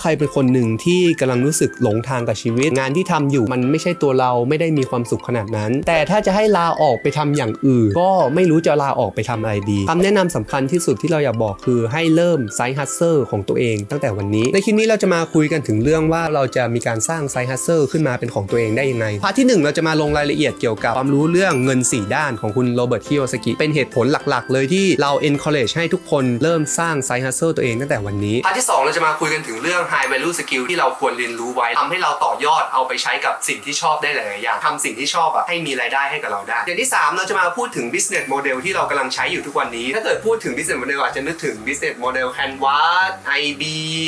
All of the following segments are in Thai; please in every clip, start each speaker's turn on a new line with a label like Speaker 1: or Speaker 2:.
Speaker 1: ใครเป็นคนหนึ่งที่กำลังรู้สึกหลงทางกับชีวิต งานที่ทำอยู่มันไม่ใช่ตัวเราไม่ได้มีความสุขขนาดนั้น แต่ถ้าจะให้ลาออกไปทำอย่างอื่น ก็ไม่รู้จะลาออกไปทำอะไรดีคำแนะนำสำคัญที่สุดที่เราอยากบอกคือให้เริ่มไซต์ฮัสเซอร์ของตัวเองตั้งแต่วันนี้ ในคลิปนี้เราจะมาคุยกันถึงเรื่องว่าเราจะมีการสร้างไซต์ฮัสเซอร์ขึ้นมาเป็นของตัวเองได้ยังไงพาร์ทที่หนึ่งเราจะมาลงรายละเอียดเกี่ยวกับความรู้เรื่องเงิน 4 ด้านของคุณโรเบิร์ตคิโอสกิเป็นเหตุผลหลักๆ เลยที่เรา encourage ให้ทุกคนเริ่มสร้างไซฮัสเซอร์ตัวเองตั้งแต่วันนี้พาร์ทที่ 2 เราจะมาคุยกันถึงเรื่อง high value skill ที่เราควรเรียนรู้ไว้ทำให้เราต่อยอดเอาไปใช้กับสิ่งที่ชอบได้หลาย ๆ อย่างทำสิ่งที่ชอบอะให้มีรายได้ให้กับเราได้อย่างที่ 3 เราจะมาพูดถึง business model ที่เรากำลังใช้อยู่ทุกวันนี้ ถ้าเกิดพูดถึง business model อาจจะนึกถึง business model Canvas IB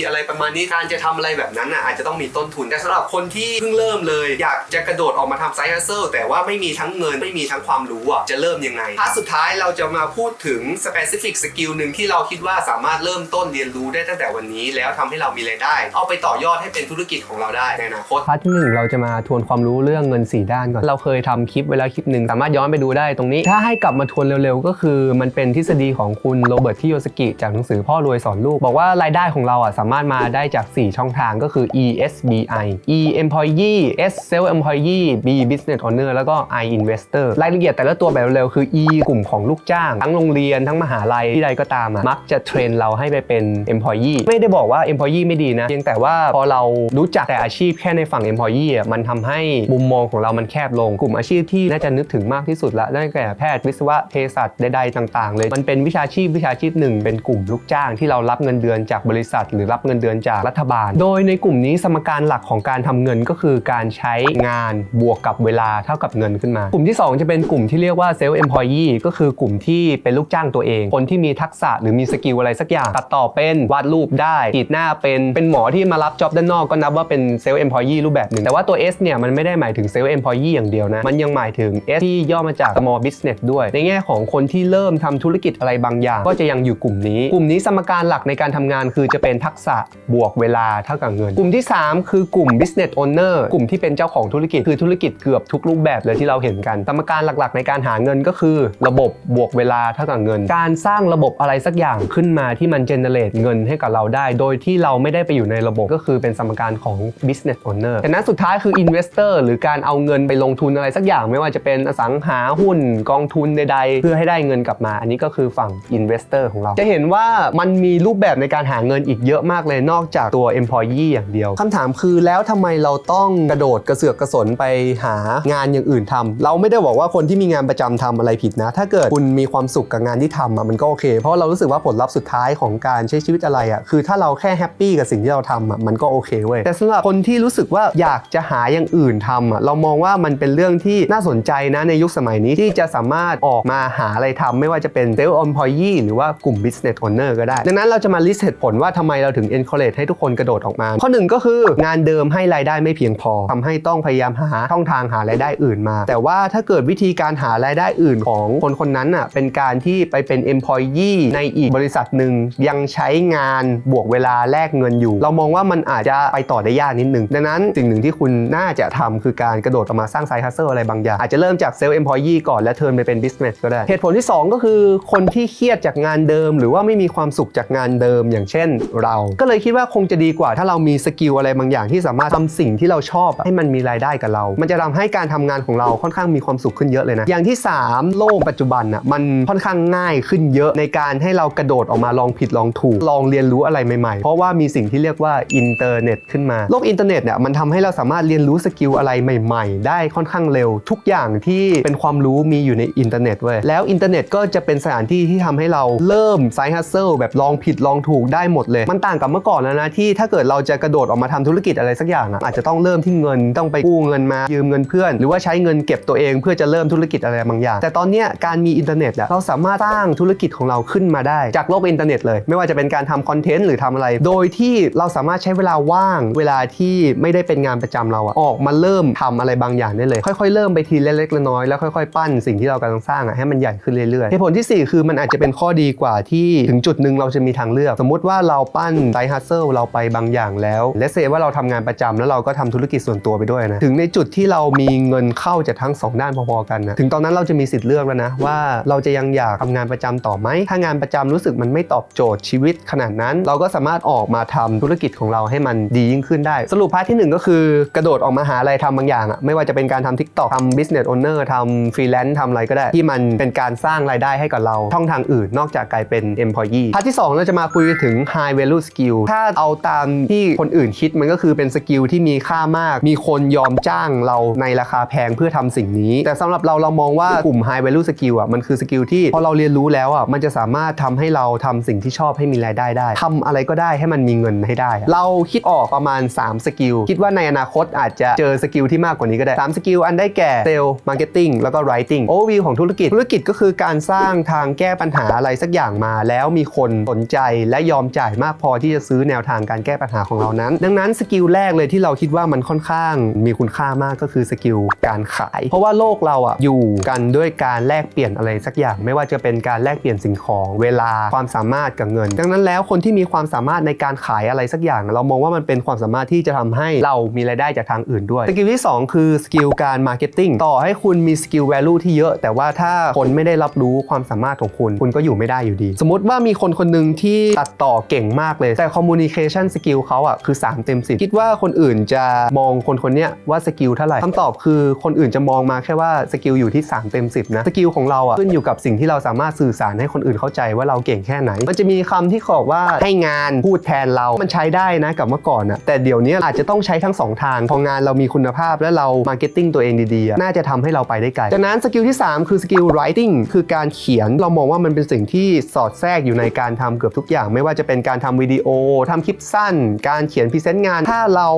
Speaker 1: อะไรประมาณนี้การจะทำอะไรแบบนั้นอะอาจจะต้องมีต้นทุนแต่สำหรับคนที่เพิ่งเริ่มเลยอยากจะกระโดดออกมาทำไซต์ฮัสเซอร์แต่ว่าไม่มีทั้งเงินไม่มีทั้งความรู้อะจะเริ่มยังไงพาร์ทสุดท้ายเราจะมาพูดถึง specific skill หนึ่งที่เราคิดว่าสามารถเริ่มต้นเรียนรู้ได้ตั้งแต่วันนี้ แล้วทำให้เรามีรายได้เอาไปต่อยอดให้เป็นธุรกิจของเราได้ในอนาคต พาร์ทที่หนึ่งเราจะมาทวนความรู้เรื่องเงิน 4 ด้านก่อน เราเคยทำคลิปไว้แล้วคลิปหนึ่งสามารถย้อนไปดูได้ตรงนี้ ถ้าให้กลับมาทวนเร็วๆ ก็คือมันเป็นทฤษฎีของคุณโรเบิร์ตทิโยสกิจากหนังสือพ่อรวยสอนลูก บอกว่ารายได้ของเราอะสามารถมาได้จาก 4 ช่องทางก็คือ E S B I E Employee S Self Employee B Business Owner แล้วก็ I Investor รายละเอียดแต่ละตัวแบบเร็วๆคือ E กลุ่มของลูกจ้าง ทั้งโรงเรียนทั้งมหาลัยที่ใดก็ตามอะมักจะเทรนเราให้ไปเป็น Employee ไม่ได้บอกว่า Employee ไม่ดีนะเพียงแต่ว่าพอเรารู้จักแต่อาชีพแค่ในฝั่ง Employee อะมันทำให้มุมมองของเรามันแคบลงกลุ่มอาชีพที่น่าจะนึกถึงมากที่สุดละนั่นก็แก่แพทย์วิศวะเภสัชใดๆต่าง ๆ เลย มันเป็นวิชาชีพวิชาชีพหนึ่งเป็นกลุ่มลูกจ้างที่เรารับเงินเดือนจากบริษัท หรือรับเงินเดือนจากรัฐบาล โดยในกลุ่มนี้สมการหลักของการทำเงินก็คือการใช้งานบวกกับเวลาเท่ากับเงินขึ้นมา กลุ่มที่ 2 จะเป็นกลุ่มที่เรียกว่า self employee ก็คือกลุ่มที่เป็นลูกจ้างตัวเอง คนที่มีทักษะหรือมีสกิลอะไรสักอย่างตัดต่อเป็นวาดรูปได้กรีดหน้าเป็นเป็นหมอที่มารับจ็อบด้านนอกก็นับว่าเป็น self employee รูปแบบหนึ่งแต่ว่าตัว S เนี่ยมันไม่ได้หมายถึง self employee อย่างเดียวนะ มันยังหมายถึง S ที่ย่อมาจาก small business ด้วย ในแง่ของคนที่เริ่มทำธุรกิจอะไรบางอย่าง ก็จะยังอยู่กลุ่มนี้ กลุ่มนี้สมการหลักในการทำงานคือจะเป็นทักษะบวกเวลาเท่ากับเงิน กลุ่มที่ 3 คือกลุ่ม business owner กลุ่มที่เป็นเจ้าของธุรกิจคือธุรกิจเกือบทุกรูปแบบเลยที่เราเห็นกัน สมการหลักๆ ในการหาเงินก็คือ ระบบบวกเวลาเท่ากับเงิน การสร้างระบบอะไรสักอย่างขึ้นมาที่มัน generate เงินให้กับเราได้ โดยที่เราไม่ได้ไปอยู่ในระบบก็คือเป็นสมการของ business owner แต่นั้นสุดท้ายคือ investor หรือการเอาเงินไปลงทุนอะไรสักอย่างไม่ว่าจะเป็นอสังหาหุ้นกองทุนใดๆ เพื่อให้ได้เงินกลับมา อันนี้ก็คือฝั่ง investor ของเรา จะเห็นว่ามันมีรูปแบบในการหาเงินอีกเยอะมากเลยนอกจากตัว employee อย่างเดียวคำถามคือแล้วทำไมเราต้องกระโดดกระเสือกกระสนไปหางานอย่างอื่นทำเราไม่ได้บอกว่าคนที่มีงานประจำทำอะไรผิดนะ ถ้าเกิดคุณมีความสุขกับงานที่ทำมันก็โอเค เพราะเรารู้สึกว่าผลลัพธ์สุดท้ายของการใช้ชีวิตอะไรอะคือถ้าเราแค่แฮปปี้กับสิ่งที่เราทำอะมันก็โอเคเว้ยแต่สำหรับคนที่รู้สึกว่าอยากจะหาอย่างอื่นทำอะเรามองว่ามันเป็นเรื่องที่น่าสนใจนะในยุคสมัยนี้ที่จะสามารถออกมาหาอะไรทำไม่ว่าจะเป็น self employee หรือว่ากลุ่ม business owner ก็ได้ ดังนั้นเราจะมา list เหตุผลว่าทำไมเราถึง encourage ให้ทุกคนกระโดดออกมา ข้อหนึ่งก็คืองานเดิมให้รายได้ไม่เพียงพอทำให้ต้องพยายามหาช่องทางหารายได้อื่นมา แต่ว่าถ้าเกิดวิธีการหารายได้อื่นของคนคนนั้นอะเป็นการที่ไปเป็น employee ในอีกบริษัทหนึ่งยังใช้งานบวกเวลาแลกเงินอยู่เรามองว่ามันอาจจะไปต่อได้ยากนิดนึง ดังนั้นสิ่งหนึ่งที่คุณน่าจะทำคือการกระโดดออกมาสร้างไซต์ฮัสเซอร์อะไรบางอย่าง อาจจะเริ่มจาก self employee ก่อนและเทิร์นไปเป็น business ก็ได้ เหตุผลที่ 2 ก็คือคนที่เครียดจากงานเดิม หรือว่าไม่มีความสุขจากงานเดิมอย่างเช่น เรา ก็เลยคิดว่าคงจะดีกว่า ถ้าเรามีสกิลอะไรบางอย่างที่สามารถทำสิ่งที่เราชอบให้มันมีรายได้กับเรา มันจะทำให้การทำงานของเราค่อนข้างมีความสุขขึ้นเยอะเลยนะ อย่างที่ 3 โลกปัจจุบันอะมันค่อนข้างง่ายขึ้นเยอะในการให้เรากระโดดออกมาลองผิดลองถูกลองเรียนรู้อะไรใหม่ๆ เพราะว่ามีสิ่งทเรียกว่าอินเทอร์เน็ตขึ้นมา โลกอินเทอร์เน็ตเนี่ยมันทำให้เราสามารถเรียนรู้สกิลอะไรใหม่ ๆ ได้ค่อนข้างเร็ว ทุกอย่างที่เป็นความรู้มีอยู่ในอินเทอร์เน็ตเว้ยแล้วอินเทอร์เน็ตก็จะเป็นสถานที่ที่ทำให้เราเริ่มไซฮัสเซิลแบบลองผิดลองถูกได้หมดเลย มันต่างกับเมื่อก่อนแล้วนะที่ถ้าเกิดเราจะกระโดดออกมาทำธุรกิจอะไรสักอย่างอะอาจจะต้องเริ่มที่เงินต้องไปกู้เงินมายืมเงินเพื่อน หรือว่าใช้เงินเก็บตัวเองเพื่อจะเริ่มธุรกิจอะไรบางอย่าง แต่ตอนเนี้ยการมีอินเทอร์เน็ตเราสามารถสร้างธุรกิจของเราขึ้นมาได้ จากโลกอินเทอร์เน็ตเลย ไม่ว่าจะเป็นการทำคอนเทนต์หรือทำอะไร โดยที่เราสามารถใช้เวลาว่างเวลาที่ไม่ได้เป็นงานประจำเราอะออกมาเริ่มทำอะไรบางอย่างได้เลย ค่อยๆ เริ่มไปทีเล็กๆน้อยๆแล้วค่อยๆ ปั้นสิ่งที่เรากำลังสร้างอะให้มันใหญ่ขึ้นเรื่อยๆเหตุผลที่ 4 คือมันอาจจะเป็นข้อดีกว่าที่ถึงจุดหนึ่งเราจะมีทางเลือก สมมุติว่าเราปั้นไซฮัสเซิลเราไปบางอย่างแล้วและเซว่าเราทำงานประจำแล้วเราก็ทำธุรกิจส่วนตัวไปด้วยนะถึงในจุดที่เรามีเงินเข้าจากทั้งสองด้านพอๆกันนะถึงตอนนั้นเราจะมีสิทธิ์เลือกแล้วนะว่าเราจะยังอยากทำงานประจำต่อไหมถ้างานประจำรู้สึกมันไม่ตอบโจทย์ชีวิตขนาดนั้น เราก็สามารถออกมาทำธุรกิจของเราให้มันดียิ่งขึ้นได้ สรุปพาร์ทที่หนึ่งก็คือกระโดดออกมาหาอะไรทำบางอย่างอะไม่ว่าจะเป็นการทำ TikTok ทำ business owner ทำ freelance ทำอะไรก็ได้ ที่มันเป็นการสร้างรายได้ให้กับเราช่องทางอื่น นอกจากกลายเป็น employee พาร์ทที่ 2 เราจะมาคุยถึง high value skill ถ้าเอาตามที่คนอื่นคิดมันก็คือเป็นสกิลที่มีค่ามาก มีคนยอมจ้างเราในราคาแพงเพื่อทำสิ่งนี้ แต่สำหรับเราเรามองว่ากลุ่ม high value skill อะมันคือสกิลที่พอเราเรียนรู้แล้วอะมันจะสามารถทำให้เราทำสิ่งที่ชอบให้มีรายได้ได้ทำอะไรก็ได้ให้มันมีเงินให้ได้ เราคิดออกประมาณ 3 สกิล คิดว่าในอนาคตอาจจะเจอสกิลที่มากกว่านี้ก็ได้ 3 สกิลอันได้แก่เซลล์มาร์เก็ตติ้งแล้วก็ไรติงโอวิวของธุรกิจ ธุรกิจก็คือการสร้างทางแก้ปัญหาอะไรสักอย่างมา แล้วมีคนสนใจและยอมจ่ายมากพอที่จะซื้อแนวทางการแก้ปัญหาของเรานั้น ดังนั้นสกิลแรกเลยที่เราคิดว่ามันค่อนข้างมีคุณค่ามากก็คือสกิลการขาย เพราะว่าโลกเราอะอยู่กันด้วยการแลกเปลี่ยนอะไรสักอย่าง ไม่ว่าจะเป็นการแลกเปลี่ยนสิ่งของเวลาความสามารถกับเงิน ดังนั้นแล้วคนที่มีความสามารถในการขายอะไระไรสักอย่าง เรามองว่ามันเป็นความสามารถที่จะทำให้เรามีรายได้จากทางอื่นด้วยสกิลที่ 2 คือสกิลการมาร์เก็ตติ้งต่อให้คุณมีสกิลแวลูที่เยอะ แต่ว่าถ้าคนไม่ได้รับรู้ความสามารถของคุณ คุณก็อยู่ไม่ได้อยู่ดี สมมติว่ามีคนคนหนึ่งที่ตัดต่อเก่งมากเลย แต่คอมมูนิเคชันสกิลเขาอะคือ 3 เต็ม10คิดว่าคนอื่นจะมองคนคนนี้ว่าสกิลเท่าไหร่คำตอบคือคนอื่นจะมองมาแค่ว่าสกิลอยู่ที่ 3 เต็ม 10 นะ สกิลของเราอะขึ้นอยู่กับสิ่งที่เราสามารถสื่อสารให้คนอื่นเข้าใจว่าเราเก่งแค่ไหน มันจะมีคำที่บอกว่าให้งานพูดแทนเรามันใช้ได้นะกับเมื่อก่อนอะแต่เดี๋ยวนี้อาจจะต้องใช้ทั้งสองทางพองานเรามีคุณภาพและเรามาร์เก็ตติ้งตัวเองดีๆ น่าจะทำให้เราไปได้ไกลจากนั้นสกิลที่ 3 คือสกิล writing คือการเขียนเรามองว่ามันเป็นสิ่งที่สอดแทรกอยู่ในการทำเกือบทุกอย่าง ไม่ว่าจะเป็นการทำวิดีโอทำคลิปสั้น การเขียนพรีเซนต์งาน ถ้าเรา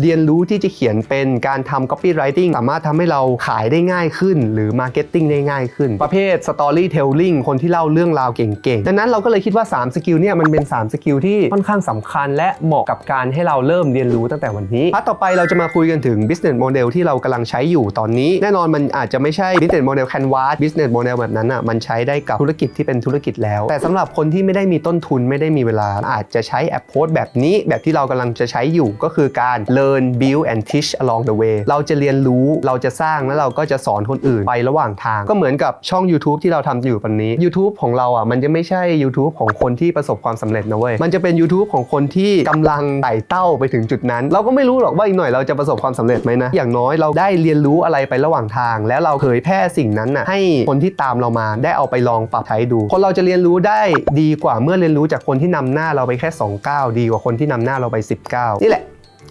Speaker 1: เรียนรู้ที่จะเขียนเป็นการทำ copywriting สามารถทำให้เราขายได้ง่ายขึ้น หรือ marketing ได้ง่ายขึ้น ประเภท storytelling คนที่เล่าเรื่องราวเก่งๆดังนั้นเราก็เลยคิดว่า 3 สกิลเนี่ยมันเป็น 3 สกิลที่ค่อนข้างสำคัญและเหมาะกับการให้เราเริ่มเรียนรู้ตั้งแต่วันนี้พาร์ทต่อไปเราจะมาคุยกันถึง business model ที่เรากำลังใช้อยู่ตอนนี้ แน่นอนมันอาจจะไม่ใช่ business model canvas business model แบบนั้นอะมันใช้ได้กับธุรกิจที่เป็นธุรกิจแล้ว แต่สำหรับคนที่ไม่ได้มีต้นทุนไม่ได้มีเวลา อาจจะใช้ approach แบบนี้ แบบที่เรากำลังจะใช้อยู่ก็คือการ learn build and teach along the way เราจะเรียนรู้เราจะสร้างแล้วเราก็จะสอนคนอื่นไประหว่างทาง ก็เหมือนกับช่อง YouTube ที่เราทำอยู่ตอนนี้ YouTube ของเราอะมันจะไม่ใช่ YouTube ของคนที่ประสบความสำเร็จนะเว้ยมันจะเป็น YouTube ของคนที่กำลังไต่เต้าไปถึงจุดนั้น เราก็ไม่รู้หรอกว่าอีกหน่อยเราจะประสบความสำเร็จไหมนะ อย่างน้อยเราได้เรียนรู้อะไรไประหว่างทาง แล้วเราเผยแพร่สิ่งนั้นน่ะให้คนที่ตามเรามาได้เอาไปลองปรับใช้ดู คนเราจะเรียนรู้ได้ดีกว่าเมื่อเรียนรู้จากคนที่นำหน้าเราไปแค่2ก้าวดีกว่าคนที่นำหน้าเราไป 10ก้าวนี่แหละ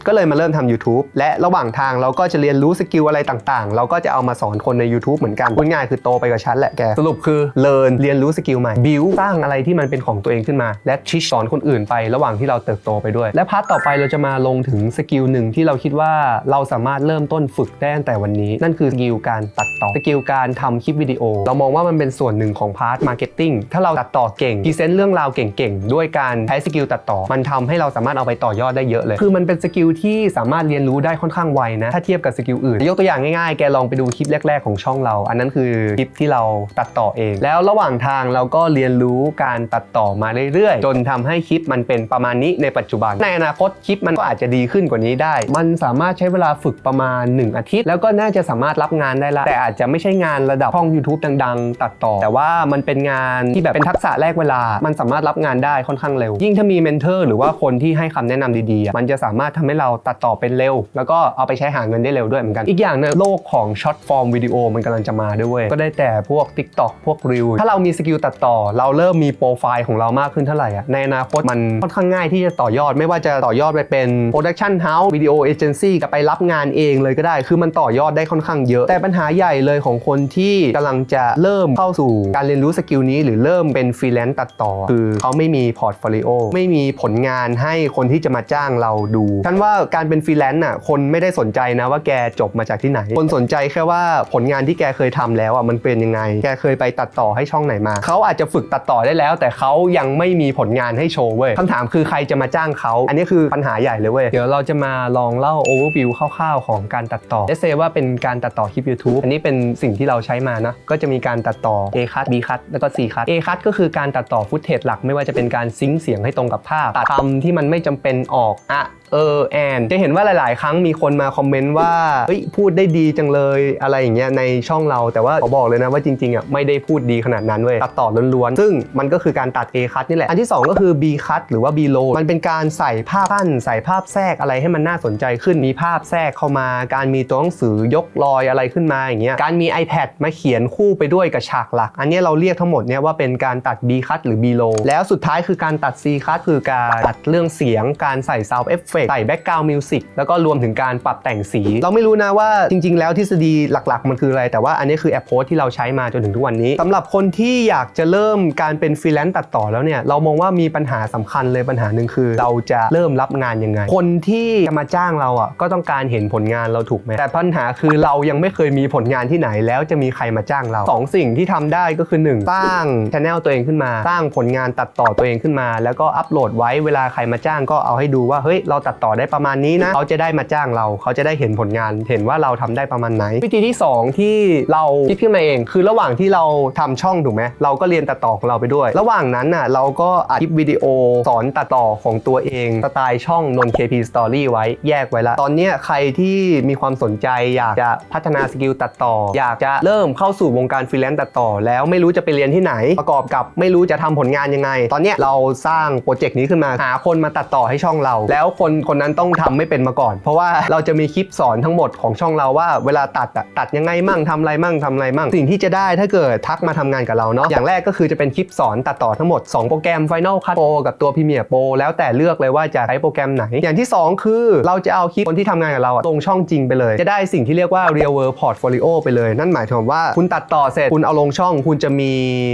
Speaker 1: ก็เลยมาเริ่มทำ YouTube และระหว่างทางเราก็จะเรียนรู้สกิลอะไรต่างๆ เราก็จะเอามาสอนคนใน YouTube เหมือนกันพูดง่ายคือโตไปกับฉันแหละแก สรุปคือเรียนเรียนรู้สกิลใหม่บิวสร้างอะไรที่มันเป็นของตัวเองขึ้นมา และชิชสอนคนอื่นไประหว่างที่เราเติบโตไปด้วย และพาร์ทต่อไปเราจะมาลงถึงสกิลหนึ่งที่เราคิดว่าเราสามารถเริ่มต้นฝึกได้ตั้งแต่วันนี้ นั่นคือสกิลการตัดต่อสกิลการทำคลิปวิดีโอ เรามองว่ามันเป็นส่วนหนึ่งของพาร์ทมาร์เก็ตติ้งถ้าเราตัดต่อเก่งพรีเซนต์เรื่องราวเก่งๆด้วยการใช้สกิลตัดต่อ มันทำให้เราสามารถเอาไปต่อยอดได้เยอะเลย คือมันเป็นสกิลที่สามารถเรียนรู้ได้ค่อนข้างไวนะ ถ้าเทียบกับสกิลอื่น ยกตัวอย่างง่ายๆ แกลองไปดูคลิปแรก ๆ ของช่องเรา อันนั้นคือคลิปที่เราตัดต่อเอง แล้วระหว่างทางเราก็เรียนรู้การตัดต่อมาเรื่อยๆ จนทำให้คลิปมันเป็นประมาณนี้ในปัจจุบัน ในอนาคตคลิปมันก็อาจจะดีขึ้นกว่านี้ได้ มันสามารถใช้เวลาฝึกประมาณ 1 อาทิตย์ แล้วก็น่าจะสามารถรับงานได้ละแต่อาจจะไม่ใช่งานระดับช่อง YouTube ดังๆ ตัดต่อ แต่ว่ามันเป็นงานที่แบบเป็นทักษะแรกเวลา มันสามารถรับงานได้ค่อนข้างเร็ว ยิ่งถ้ามีเมนเทอร์หรือว่าคนที่ให้คำแนะนำดีๆ มันจะสามารถทำให้เราตัดต่อเป็นเร็ว แล้วก็เอาไปใช้หาเงินได้เร็วด้วยเหมือนกัน อีกอย่างเนี่ยโลกของช็อตฟอร์มวิดีโอมันกำลังจะมาด้วย ก็ได้แต่พวก TikTok พวกรีวถ้าเรามีสกิลตัดต่อ เราเริ่มมีโปรไฟล์ของเรามากขึ้นเท่าไหร่อะในอนาคตมันค่อนข้างง่ายที่จะต่อยอด ไม่ว่าจะต่อยอดไปเป็นโปรดักชันเฮาส์วิดีโอเอเจนซี่กับไปรับงานเองเลยก็ได้ คือมันต่อยอดได้ค่อนข้างเยอะ แต่ปัญหาใหญ่เลยของคนที่กำลังจะเริ่มเข้าสู่การเรียนรู้สกิลนี้ หรือเริ่มเป็นฟรีแลนซ์ตัดต่อ คือเขาไม่มีพอร์ตโฟลิโอไม่มีผลงานให้คนที่จะมาจ้างเราดูฉันว่าการเป็นฟรีแลนซ์น่ะคนไม่ได้สนใจนะว่าแกจบมาจากที่ไหน คนสนใจแค่ว่าผลงานที่แกเคยทำแล้วอะมันเป็นยังไง แกเคยไปตัดต่อให้ช่องไหนมาเขาอาจจะฝึกตัดต่อได้แล้ว แต่เขายังไม่มีผลงานให้โชว์เว้ยคำถามคือใครจะมาจ้างเขาอันนี้คือปัญหาใหญ่เลยเว้ยเดี๋ยวเราจะมาลองเล่า overview คร่าวๆของการตัดต่อเลเซว่าเป็นการตัดต่อคลิป YouTube อันนี้เป็นสิ่งที่เราใช้มานะก็จะมีการตัดต่อ A cut B cut แล้วก็ C cut A cut ก็คือการตัดต่อฟุตเทจหลักไม่ว่าจะเป็นการซิงค์เสียงให้ตรงกับภาพตัดคำที่มันไม่จำเป็นออกอะ เออแอนจะเห็นว่าหลาย ๆ ครั้งมีคนมาคอมเมนต์ว่าเฮ้ยพูดได้ดีจังเลยอะไรอย่างเงี้ยในช่องเราแต่ว่าขอบอกเลยนะว่าจริง ๆ อะไม่ได้พูดดีขนาดนั้นเว้ยตัดต่อล้วน ๆ ซึ่งมันก็คือการตัด A cut นี่แหละ อันที่ 2 ก็คือ B cut หรือว่า B low มันเป็นการใส่ภาพสั้นใส่ภาพแทรกอะไรให้มันน่าสนใจขึ้นมีภาพแทรกเข้ามา การมีตัวหนังสือยกรอยอะไรขึ้นมาอย่างเงี้ยการมี iPad มาเขียนคู่ไปด้วยกับฉากหลัก อันนี้เราเรียกทั้งหมดเนี่ยว่าเป็นการตัด B cut หรือ B low แล้วสุดท้ายคือการตัด C cut คือการตัดเรื่องเสียงการใส่ sound effect ใส่ background music แล้วก็รวมถึงการปรับแต่งสี เราไม่รู้นะว่าจริง ๆ แล้วทฤษฎีหลักๆ มันคืออะไร แต่ว่าอันนี้คือ approach ที่เราใช้มาจนถึงทุกวันนี้สำหรับคนที่อยากจะเริ่มการเป็นฟรีแลนซ์ตัดต่อแล้วเนี่ยเรามองว่ามีปัญหาสำคัญเลยปัญหาหนึ่งคือ เราจะเริ่มรับงานยังไง คนที่จะมาจ้างเราอะก็ต้องการเห็นผลงานเราถูกไหมแต่ปัญหาคือเรายังไม่เคยมีผลงานที่ไหน แล้วจะมีใครมาจ้างเราสองสิ่งที่ทำได้ก็คือหนึ่งสร้างช anel ตัวเองขึ้นมา สร้างผลงานตัดต่อตัวเองขึ้นมา แล้วก็อัปโหลดไว้เวลาใครมาจ้างก็เอาให้ดูว่าเฮ้ยเราตัดต่อได้ประมาณนี้นะเขาจะได้มาจ้างเราเขาจะได้เห็นผลงานเห็นว่าเราทำได้ประมาณไหน วิธีที่สองที่เราคิดขึ้นมาเอง คือระหว่างที่เราทำช่องถูกไหมเราก็เรียนตัดต่อของเราไปด้วย ระหว่างนั้นน่ะเราก็อัดคลิปวิดีโอสอนตัดต่อของตัวเองสไตล์ช่องนน KP Story ไว้แยกไว้ละตอนนี้ใครที่มีความสนใจอยากจะพัฒนาสกิลตัดต่อ อยากจะเริ่มเข้าสู่วงการฟรีแลนซ์ตัดต่อ แล้วไม่รู้จะไปเรียนที่ไหน ประกอบกับไม่รู้จะทำผลงานยังไง ตอนนี้เราสร้างโปรเจกต์นี้ขึ้นมาหาคนมาตัดต่อให้ช่องเรา แล้วคนคนนั้นต้องทำไม่เป็นมาก่อน เพราะว่าเราจะมีคลิปสอนทั้งหมดของช่องเราว่าเวลาตัดอะตัดยังไงมั่งทำอะไรมั่งทำอะไรมั่ง สิ่งที่จะได้ถ้าเกิดทักมาทำงานกับเราเนาะอย่างแรกก็คือจะเป็นคลิปสอนตัดต่อทั้งหมด 2 โปรแกรม Final Cut Pro กับตัว Premiere Pro แล้วแต่เลือกเลยว่าจะใช้โปรแกรมไหน อย่างที่ 2 คือเราจะเอาคลิปคนที่ทำงานกับเราลงช่องจริงไปเลย จะได้สิ่งที่เรียกว่า Real World Portfolio ไปเลย นั่นหมายถึงว่าคุณตัดต่อเสร็จคุณเอาลงช่อง คุณจะมี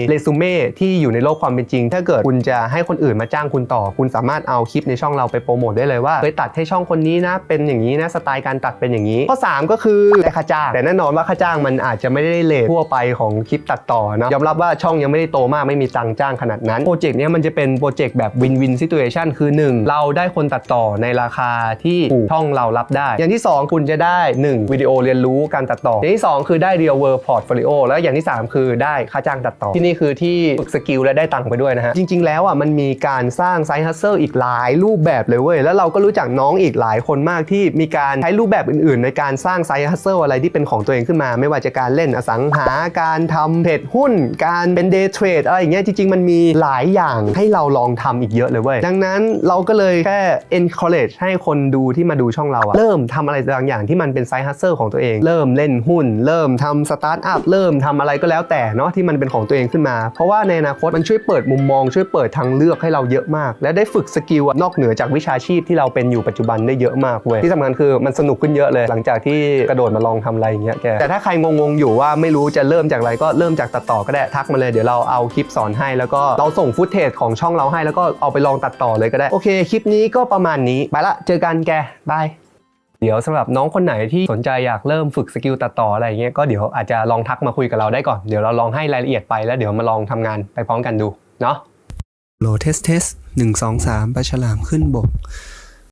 Speaker 1: เรซูเม่ที่อยู่ในโลกความเป็นจริง ถ้าเกิดคุณจะให้คนอื่นมาจ้างคุณต่อ คุณสามารถเอาคลิปในช่องเราไปโปรโมทได้เลยว่าเคยตัดให้ช่องคนนี้นะ เป็นอย่างนี้นะสไตล์การตัดเป็นอย่างนี้ ข้อ 3 ก็คือได้ค่าจ้าง แต่แน่นอนว่าค่าจ้างมันอาจจะไม่ได้เลททั่วไปของคลิปตัดต่อนะยอมรับว่าช่องยังไม่ได้โตมากไม่มีตังค์จ้างขนาดนั้นโปรเจกต์นี้มันจะเป็นโปรเจกต์แบบวินวินซิ t u เ t ชันคือ 1 เราได้คนตัดต่อในราคาที่ถูกช่องเรารับได้ อย่างที่ 2 คุณจะได้ 1 วิดีโอเรียนรู้การตัดต่อ อย่างที่ 2 คือได้ real world portfolio แล้วอย่างที่ 3 คือได้ค่าจ้างตัดต่อ ที่นี่คือที่ฝึกสกิลและได้ตังค์ไปด้วยนะฮะจริง ๆ แล้วอะมันมีการสร้างไซ d ์ฮัสเซอร์อีกหลายรูปแบบเลยเว้ยแล้วเราก็รู้จักน้องอีกหลายคนมากที่มีการใช้รูปแบบอื่นๆ ในการสร้างไซ d ์ฮัสเซอร์อะไรที่เป็นของตัวเองขึ้นมา ไม่ว่าจะการเล่นอสังหาการทำเทรดหุ้น การเป็นเดย์เทรดอะไรอย่างเงี้ยจริง ๆ มันมีหลายอย่างให้เราลองทำอีกเยอะเลยเว้ยดังนั้นเราก็เลยแค่ encourage ให้คนดูที่มาดูช่องเราอะเริ่มทำอะไรบางอย่างที่มันเป็นไซ d ์ฮัสเซอร์ของตัวเอง เริ่มเล่นหุ้น เริ่มทำสตาร์ทอัพเริ่มทำอะไรก็แล้วแต่เนาะที่มันเป็นของตัวเองขึ้นมา เพราะว่าในอนาคตมันช่วยเปิดมุมมองช่วยเปิดทางเลือกให้เราเยอะมาก และได้ฝึกสกิลอะนอกเหนือจากวิชาชีพที่เราเป็นอยู่ปัจจุบันได้เยอะมากเว้ยที่สำคัญคือมันสนุกขึ้นเยอะเลย หลังจากที่กระโดดมาลองทำอะไรอย่างเงี้ยแกแต่ถ้าใครงงๆอยู่ว่าไม่รู้จะเริ่มจากอะไรก็เริ่มจากตัดต่อก็ได้ทักมาเลยเดี๋ยวเราเอาคลิปสอนให้ แล้วก็เราส่งฟุตเทจของช่องเราให้ แล้วก็เอาไปลองตัดต่อเลยก็ได้โอเคคลิปนี้ก็ประมาณนี้ไปละเจอกันแกบาย เดี๋ยวสำหรับน้องคนไหนที่สนใจอยากเริ่มฝึกสกิลตัดต่ออะไรเงี้ยก็เดี๋ยวอาจจะลองทักมาคุยกับเราได้ก่อน เดี๋ยวเราลองให้รายละเอียดไปแล้วเดี๋ยวมาลองทำงานไปพร้อมกันดูเนาะ โหลเทสเทสหนึ่งสองสามปลาฉลามขึ้นบก